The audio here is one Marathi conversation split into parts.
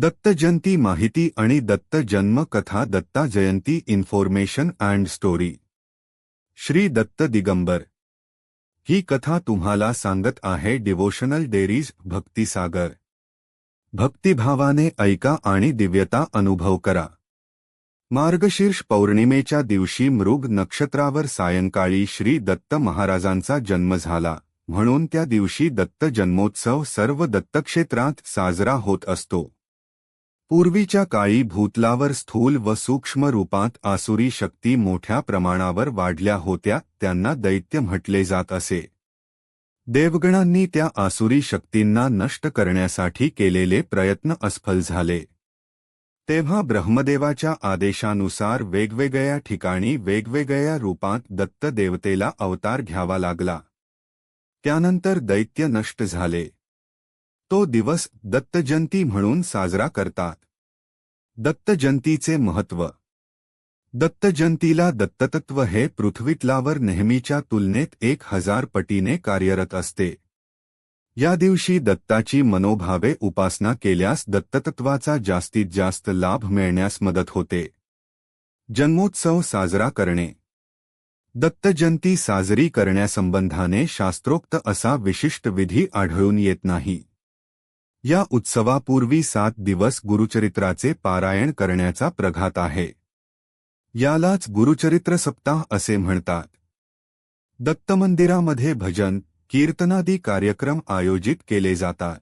दत्तजयंती माहिती आणि दत्त जन्म कथा Datta Jayanti information and story. Shri Datta Digambar. ही कथा तुम्हाला सांगत आहे डिवोशनल डेरीज भक्तिसागर. भक्तिभावाने ऐका आणि दिव्यता अनुभव करा. मार्गशीर्ष पौर्णिमेच्या दिवशी मृग नक्षत्रावर सायंकाळी श्री दत्त महाराजांचा जन्म झाला म्हणून त्या दिवशी दत्त जन्मोत्सव सर्व दत्तक्षेत्रात साजरा होत असतो. पूर्वीच्या काळी भूतलावर स्थूल व सूक्ष्म रूपात आसुरी शक्ती मोठ्या प्रमाणावर वाढल्या होत्या त्यांना दैत्य म्हटले जात असे. देवगणांनी त्या आसुरी शक्तींना नष्ट करण्यासाठी केलेले प्रयत्न असफल झाले. तेव्हा ब्रह्मदेवाच्या आदेशानुसार वेगवेगळ्या ठिकाणी वेगवेगळ्या रूपात दत्त देवतेला अवतार घ्यावा लागला. त्यानंतर दैत्य नष्ट झाले. तो दिवस दत्तजयंती म्हणून साजरा करतात. दत्तजंतीचे महत्त्व. दत्तजंतीला दत्ततत्व हे पृथ्वीतलावर नेहमीच्या तुलनेत एक हजार पटीने कार्यरत असते. या दिवशी दत्ताची मनोभावे उपासना केल्यास दत्ततत्वाचा जास्तीत जास्त लाभ मिळण्यास मदत होते. जन्मोत्सव साजरा करणे. दत्तजंती साजरी करण्यासंबंधाने शास्त्रोक्त असा विशिष्ट विधी आढळून येत नाही. या उत्सवापूर्वी सात दिवस गुरुचरित्राचे पारायण करण्याचा प्रघात आहे. यालाच गुरुचरित्र सप्ताह असे म्हणतात. दत्तमंदिरामध्ये भजन कीर्तनादी कार्यक्रम आयोजित केले जातात.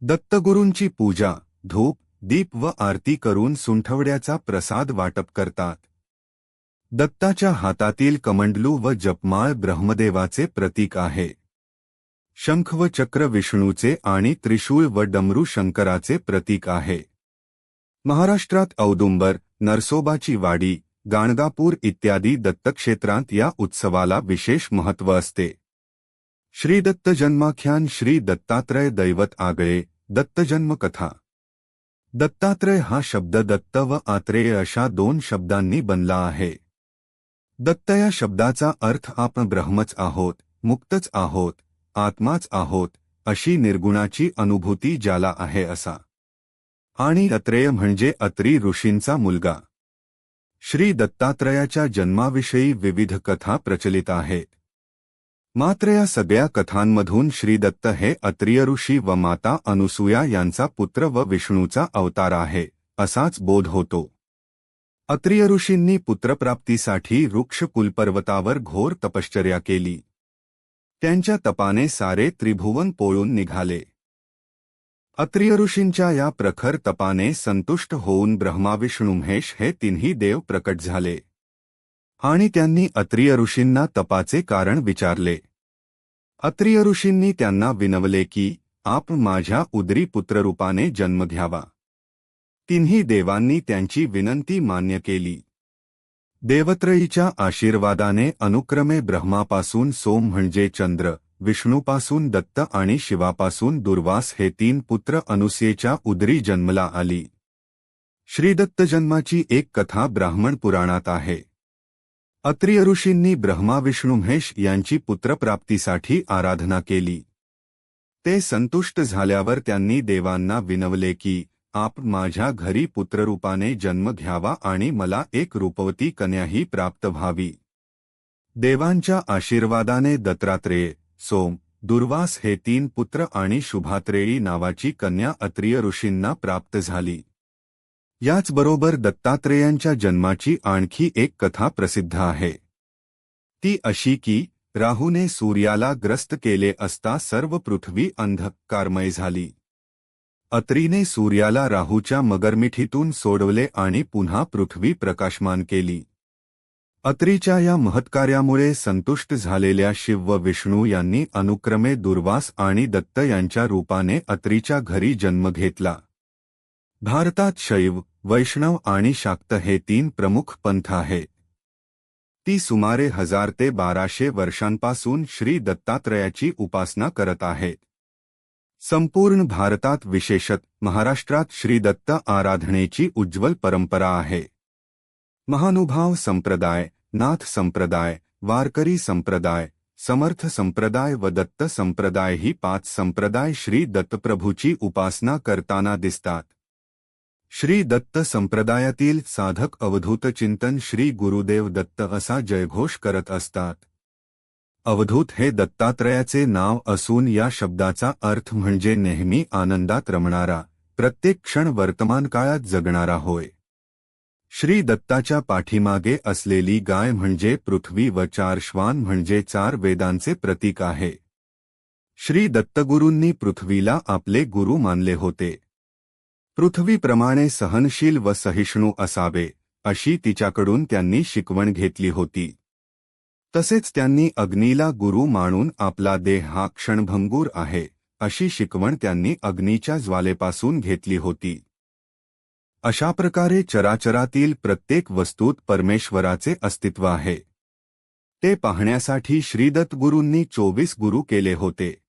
दत्तगुरूंची पूजा धूप दीप व आरती करून सुंठवड्याचा प्रसाद वाटप करतात. दत्ताच्या हातातील कमंडलू व जपमाळ ब्रह्मदेवाचे प्रतीक आहे. शंख व चक्र विष्णूचे आणि त्रिशूळ व डमरू शंकराचे प्रतीक आहे. महाराष्ट्रात औदुंबर नरसोबाची वाडी गाणगापूर इत्यादी दत्तक्षेत्रांत या उत्सवाला विशेष महत्त्व असते. श्री दत्त जन्माख्यान श्री दत्तात्रय दैवत आगळे दत्तजन्मकथा दत्तात्रय हा शब्द दत्त व आत्रेय अशा दोन शब्दांनी बनला आहे. दत्त या शब्दाचा अर्थ आपण ब्रह्मच आहोत मुक्तच आहोत आत्माच आहोत अशी निर्गुणाची अनुभूती ज्याला आहे असा. आणि अत्रेय म्हणजे अत्री ऋषींचा मुलगा. श्री दत्तात्रयाच्या जन्माविषयी विविध कथा प्रचलित आहेत. मात्र या सगळ्या कथांमधून श्रीदत्त हे अत्रिय ऋषी व माता अनुसूया यांचा पुत्र व विष्णूचा अवतार आहे असाच बोध होतो. अत्रिय ऋषींनी पुत्रप्राप्तीसाठी वृक्ष कुलपर्वतावर घोर तपश्चर्या केली. त्यांच्या तपाने सारे त्रिभुवन पोळून निघाले. अत्रियऋषींच्या या प्रखर तपाने संतुष्ट होऊन ब्रह्माविष्णुमहेश हे तिन्ही देव प्रकट झाले. आणि त्यांनी अत्रियऋषींना तपाचे कारण विचारले. अत्रियऋषींनी त्यांना विनवले की आप माझ्या उदरी पुत्ररूपाने जन्म घ्यावा. तिन्ही देवांनी त्यांची विनंती मान्य केली. देवत्रयीच्या आशीर्वादाने अनुक्रमे ब्रह्मापासून सोम म्हणजे चंद्र, विष्णूपासून दत्त आणि शिवापासून दुर्वास हे तीन पुत्र अनुसेच्या उदरी जन्मला आली. श्रीदत्त जन्माची एक कथा ब्राह्मण पुराणात आहे. अत्रिय ऋषींनी ब्रह्मा विष्णुमहेश यांची पुत्रप्राप्तीसाठी आराधना केली. ते संतुष्ट झाल्यावर त्यांनी देवांना विनवले की आप माझ्या घरी पुत्ररूपाने जन्म घ्यावा आणि मला एक रूपवती कन्याही प्राप्त व्हावी. देवांच्या आशीर्वादाने दत्तात्रेय सोम दुर्वास हे तीन पुत्र आणि शुभात्रेयी नावाची कन्या अत्रिय ऋषींना प्राप्त झाली. याचबरोबर दत्तात्रेयांच्या जन्माची आणखी एक कथा प्रसिद्ध आहे. ती अशी की राहूने सूर्याला ग्रस्त केले असता सर्व पृथ्वी अंधकारमय झाली. अत्रीने सूर्याला राहूच्या मगरमिठीतून सोडवले आणि पुन्हा पृथ्वी प्रकाशमान केली. अत्रीच्या या महत्कार्यामुळे संतुष्ट झालेल्या शिव व विष्णू यांनी अनुक्रमे दुर्वास आणि दत्त यांच्या रूपाने अत्रीच्या घरी जन्म घेतला. भारतात शैव वैष्णव आणि शाक्त हे तीन प्रमुख पंथ आहेत ती सुमारे हजार ते बाराशे वर्षांपासून श्री दत्तात्रयाची उपासना करत आहेत संपूर्ण भारतात विशेषत महाराष्ट्रात श्रीदत्त आराधनेची उज्ज्वल परंपरा आहे. महानुभाव संप्रदाय नाथ संप्रदाय वारकरी संप्रदाय समर्थ संप्रदाय व दत्त संप्रदाय ही पाच संप्रदाय श्री दत्तप्रभूची उपासना करताना दिसतात. श्री दत्त संप्रदायातील साधक अवधूत चिंतन श्री गुरुदेव दत्त असा जयघोष करत असतात. अवधूत हे दत्तात्रयाचे नाव असून या शब्दाचा अर्थ म्हणजे नेहमी आनंदात रमणारा प्रत्येक क्षण वर्तमान काळात जगणारा होय. श्री दत्ताच्या पाठीमागे असलेली गाय म्हणजे पृथ्वी व चार श्वान म्हणजे चार वेदांचे प्रतीक आहे. श्री दत्तगुरूंनी पृथ्वीला आपले गुरु मानले होते. पृथ्वीप्रमाणे सहनशील व सहिष्णू असावे अशी तिच्याकडून त्यांनी शिकवण घेतली होती. तसेच त्यांनी अग्नीला गुरु मानून आपला देह हा क्षणभंगूर आहे अशी शिकवण त्यांनी अग्नीच्या ज्वालेपासून घेतली होती. अशा प्रकारे चराचरातील प्रत्येक वस्तूत परमेश्वराचे अस्तित्व आहे. ते पाहण्यासाठी श्रीदत्त गुरूंनी चोवीस गुरु केले होते.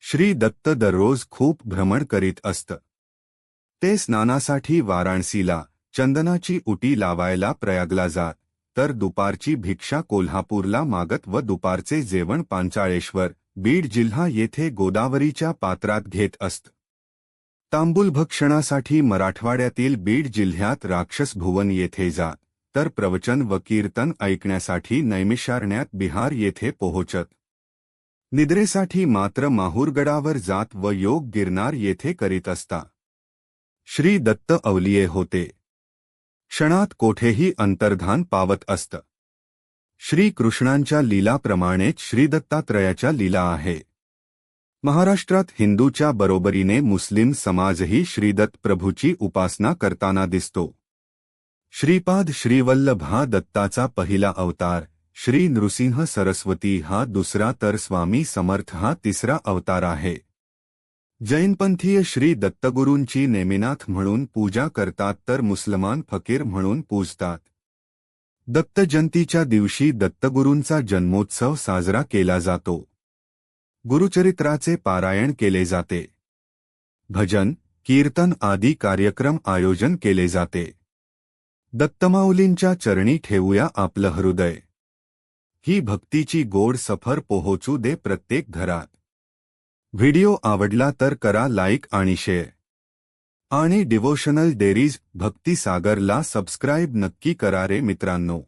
श्री दत्त दररोज खूप भ्रमण करीत असत. ते स्नानासाठी वाराणसीला चंदनाची उटी लावायला प्रयागला जात. तर दुपारची भिक्षा कोल्हापूरला मागत व दुपारचे जेवण पांचाळेश्वर बीड जिल्हा येथे गोदावरीच्या पात्रात घेत असत. तांबूल भक्षणासाठी मराठवाड्यातील बीड जिल्ह्यात राक्षस भुवन येथे जा तर प्रवचन व कीर्तन ऐकण्यासाठी नैमिषारण्यात बिहार येथे पोहोचत. निद्रेसाठी मात्र माहूरगडावर जात व योग गिरनार येथे करीत असता. श्री दत्त अवलिये होते. क्षणात कोठेही अंतर्धान पावत असत. श्रीकृष्णांच्या लीलाप्रमाणेच श्रीदत्तात्रयाच्या लीला आहे. महाराष्ट्रात हिंदूच्या बरोबरीने मुस्लिम समाजही श्रीदत्त प्रभूची उपासना करताना दिसतो. श्रीपाद श्रीवल्लभ हा दत्ताचा पहिला अवतार, श्री नृसिंह सरस्वती हा दुसरा तर स्वामी समर्थ हा तिसरा अवतार आहे. जैनपंथीय श्री दत्तगुरूंची नेमिनाथ म्हणून पूजा करतात तर मुसलमान फकीर म्हणून पूजतात. दत्तजयंतीच्या दिवशी दत्तगुरूंचा जन्मोत्सव साजरा केला जातो. गुरुचरित्राचे पारायण केले जाते. भजन कीर्तन आदी कार्यक्रम आयोजन केले जाते. दत्तमाऊलींच्या चरणी ठेवूया आपलं हृदय. ही भक्तीची गोड सफर पोहोचू दे प्रत्येक घरात. व्हिडिओ आवडला तर करा लाईक आणि शेअर. आणि डिवोशनल डेरीज भक्ती सागरला सबस्क्राईब नक्की करा रे मित्रांनो.